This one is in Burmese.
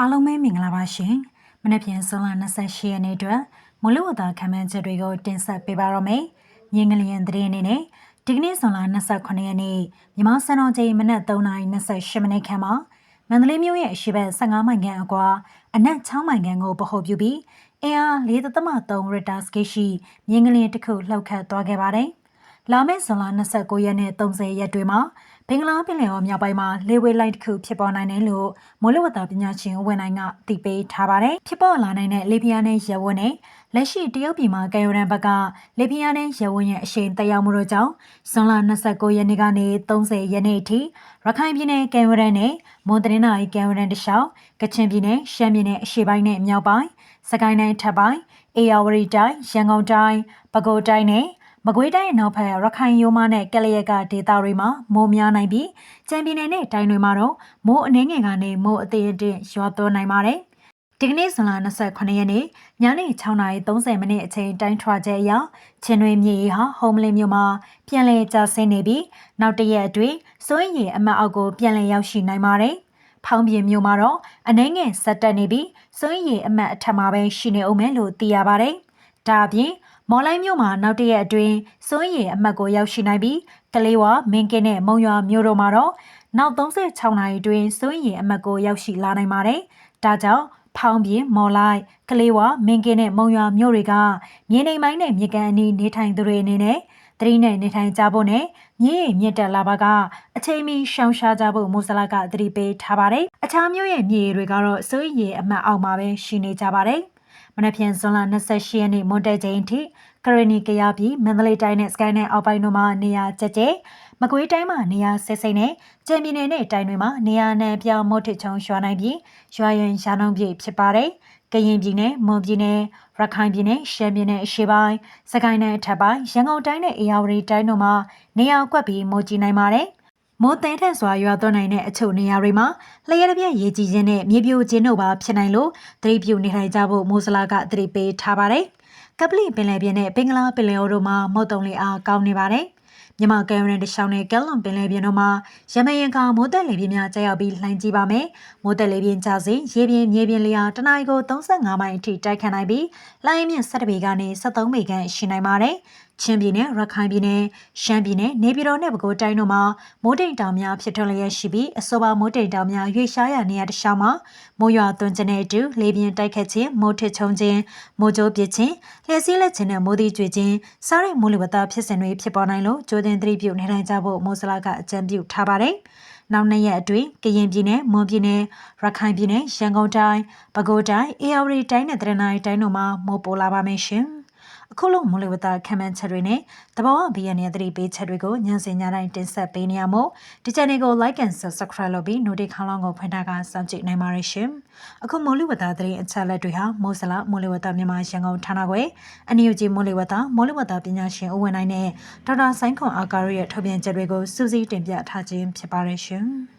အားလုံးပဲမင်္ဂလာပါရှင်။မနေ့ပြန်ဇွန်လ28ရက်နေ့အတွက်မလူဝတာခံမှန်းချက်တွေကိုတင်ဆက်ပေးပါတော့မယ်။မြင်းကလျင်သတင်းအနေနဲ့ဒီကနေ့ဇွန်လ28ရက်နေ့မြန်မာစံတော်ချိန်မနက်3:28မိနစ်ခန့်မှာမန္တလေးမြို့ရဲ့အရှိတ်15မိုင်ခန့်အကွာအနက်6မိုင်ခန့်ကိုပဟုပြုပြီးအင်အား4.3ရစ်တာစကေးရှိမြင်းကလျင်တစ်ခုလှုပ်ခတ်သွားခဲ့ပါတယ်။လာမယ့်ဇွန်လ29ရက်နဲ့30ရက်တွေမှာ ဘင်္ဂလားပင်လယ်အော်မြောက်ပိုင်းမှာလေဝေးလိုက်တစ်ခုဖြစ်ပေါ်နိုင်တယ်လို့မိုးလေဝသပညာရှင်ဝန်နိုင်ကသိပေးထားပါတယ်။ဖြစ်ပေါ်လာနိုင်တဲ့လေပြင်းနဲ့ရဝန်းနဲ့လက်ရှိတရုတ်ပြည်မှာကံရန်ဘက်ကလေပြင်းနဲ့ရဝန်းရဲ့အရှိန်တက်ရောက်မှုတို့ကြောင့်ဇွန်လ29ရက်နေ့ကနေ30ရက်နေ့အထိရခိုင်ပြည်နယ်ကံရန်နဲ့မွန်တရင်းနိုင်ကံရန်တလျှောက်ကချင်ပြည်နယ်ရှမ်းပြည်နယ်အရှေ့ပိုင်းနဲ့မြောက်ပိုင်းစကိုင်းတိုင်းထပ်ပိုင်းအေရဝတီတိုင်းရန်ကုန်တိုင်းပဲခူးတိုင်းနဲ့ မကွေးတိုင်းအနောက်ဘက်ရခိုင်ရိုးမနဲ့ကလျက်ကဒေသတွေမှာမိုးများနိုင်ပြီးကြံပြည်နယ်နဲ့တိုင်းတွေမှာတော့မိုးအနှဲငယ်ကနေမိုးအသေးအတင့်ရွာသွန်းနိုင်ပါတယ်။ဒီကနေ့ဇွန်လ28ရက်နေ့ညနေ6:30မိနစ်အချိန်တိုင်းထွာချက်အရချင်းတွင်မြေဟာဟုံးမလင်းမြို့မှာပြန်လည်ကျဆင်းနေပြီးနောက်တရက်အတွင်းစိုးရင်ရီအမတ်အောက်ကိုပြန်လည်ရောက်ရှိနိုင်ပါတယ်။ဖောင်းပြင်းမြို့မှာတော့အနှဲငယ်ဆက်တက်နေပြီးစိုးရင်ရီအမတ်အထက်မှာပဲရှိနေအောင်မယ်လို့သိရပါတယ်။ဒါအပြင် မော်လိုင်းမြို့မှာနောက်တရက်အတွင်းစိုးရင်အမှတ်ကိုရောက်ရှိနိုင်ပြီးကလေးဝမင်းကင်းနဲ့မုံရွာမြို့တို့မှာတော့နောက်36နာရီအတွင်းစိုးရင်အမှတ်ကိုရောက်ရှိလာနိုင်ပါတယ်။ဒါကြောင့်ဖောင်းပြင်းမော်လိုက်ကလေးဝမင်းကင်းနဲ့မုံရွာမြို့တွေကမြေနေမိုင်းနဲ့မြေကန်အနီးနေထိုင်သူတွေအနေနဲ့သတိနဲ့နေထိုင်ကြဖို့နဲ့မြေရမြင့်တက်လာပါကအချိန်မီရှောင်ရှားကြဖို့မိုးစလာကသတိပေးထားပါတယ်။အခြားမြို့ရဲ့မြေတွေကတော့စိုးရင်အမှတ်အောက်မှာပဲရှိနေကြပါတယ်။ မနက်ဖြန်ဇွန်လ28ရက်နေ့မွန်တဲချိန်အထိကရဏီကရပြည်မန္တလေးတိုင်းနဲ့စကိုင်းနဲ့အောက်ပိုင်းတို့မှာနေရာကျကျမကွေးတိုင်းမှာနေရာဆဲစိမ့်နဲ့ကြံပြည်နယ်နဲ့တိုင်းတွေမှာနေရာနဲ့ပြောင်းမုတ်ထချုံရွာနိုင်ပြီးရွာရင်ရာနှုန်းပြည့်ဖြစ်ပါတယ်ကရင်ပြည်နယ်မွန်ပြည်နယ်ရခိုင်ပြည်နယ်ရှမ်းပြည်နယ်အရှေ့ပိုင်းစကိုင်းနယ်အထက်ပိုင်းရန်ကုန်တိုင်းနဲ့အေရဝတီတိုင်းတို့မှာနေရာကွက်ပြီးမိုးကြီးနိုင်ပါတယ်။ မိုးတဲထက်စွာရွာသွန်းနိုင်တဲ့အချို့နေရာတွေမှာလျှက်တစ်ပြက်ရေကြီးခြင်းနဲ့မြေပြိုခြင်းတို့ပါဖြစ်နိုင်လို့သတိပြုနေထိုင်ကြဖို့မိုးစလာကသတိပေးထားပါတယ်။ကပလီပင်လယ်ပြင်နဲ့ဘင်္ဂလားပင်လယ်အော်တို့မှာမုတ်တုံလေးအားကောင်းနေပါတယ်။မြန်မာကမ်ရန်တရှောင်းနဲ့ကဲလွန်ပင်လယ်ပြင်တို့မှာရမရင်ကမိုးတက်လေပြင်းများကျရောက်ပြီးလှိုင်းကြီးပါမယ်။မိုးတက်လေပြင်းကျစဉ်ရေပြင်းမြေပြင်းလျာတနအီကို35မိုင်အထိတိုက်ခတ်နိုင်ပြီးလှိုင်းမြင့်17ပေကနေ73ပေခန့်ရှိနိုင်ပါတယ်။ ချင်းပြည်နယ်ရခိုင်ပြည်နယ်ရှမ်းပြည်နယ်နေပြည်တော်နဲ့ပဲခူးတိုင်းတို့မှာမိုးတိမ်တောင်များဖြစ်ထွန်းလျက်ရှိပြီးအဆိုပါမိုးတိမ်တောင်များရွေ့ရှားရာနေရာတစ်လျှောက်မှာမိုးရွာသွန်းခြင်းနဲ့အတူလေပြင်းတိုက်ခတ်ခြင်းမိုးထစ်ချုံခြင်းမိုးကြိုးပစ်ခြင်းလျှက်စီးလက်ခြင်းနဲ့မိုးသီးကျွေခြင်းစားတဲ့မိုးလေဝသဖြစ်စဉ်တွေဖြစ်ပေါ်နိုင်လို့ကြိုတင်သတိပြုနေထိုင်ကြဖို့မိုးစလာကအကြံပြုထားပါတယ်။နောက်နှစ်ရက်အတွင်းကရင်ပြည်နယ်၊မွန်ပြည်နယ်၊ရခိုင်ပြည်နယ်၊ရန်ကုန်တိုင်း၊ပဲခူးတိုင်း၊အေရဝတီတိုင်းနဲ့တရနိုင်းတိုင်းတို့မှာမိုးပိုလာပါမယ်ရှင်။ အခုလိုမိုးလေဝသခံမှန်းချက်တွေနဲ့တဘာဝဘီယန်ရဲ့သတိပေးချက်တွေကိုညစီညတိုင်းတင်ဆက်ပေးနေရမို့ဒီ channel ကို like and subscribe လုပ်ပြီး notification လောင်းကိုဖွင့်ထားကစောင့်ကြည့်နိုင်ပါရရှင်။အခုမိုးလေဝသသတင်းအချက်အလက်တွေဟာမိုးစလာမိုးလေဝသမြန်မာရန်ကုန်ဌာနခွဲအနည်းကြီးမိုးလေဝသမိုးလေဝသပညာရှင်ဦးဝင်းနိုင်နဲ့ဒေါက်တာဆိုင်းခွန်အာကာရဲ့ထုတ်ပြန်ချက်တွေကိုစူးစီးတင်ပြထားခြင်းဖြစ်ပါရရှင်။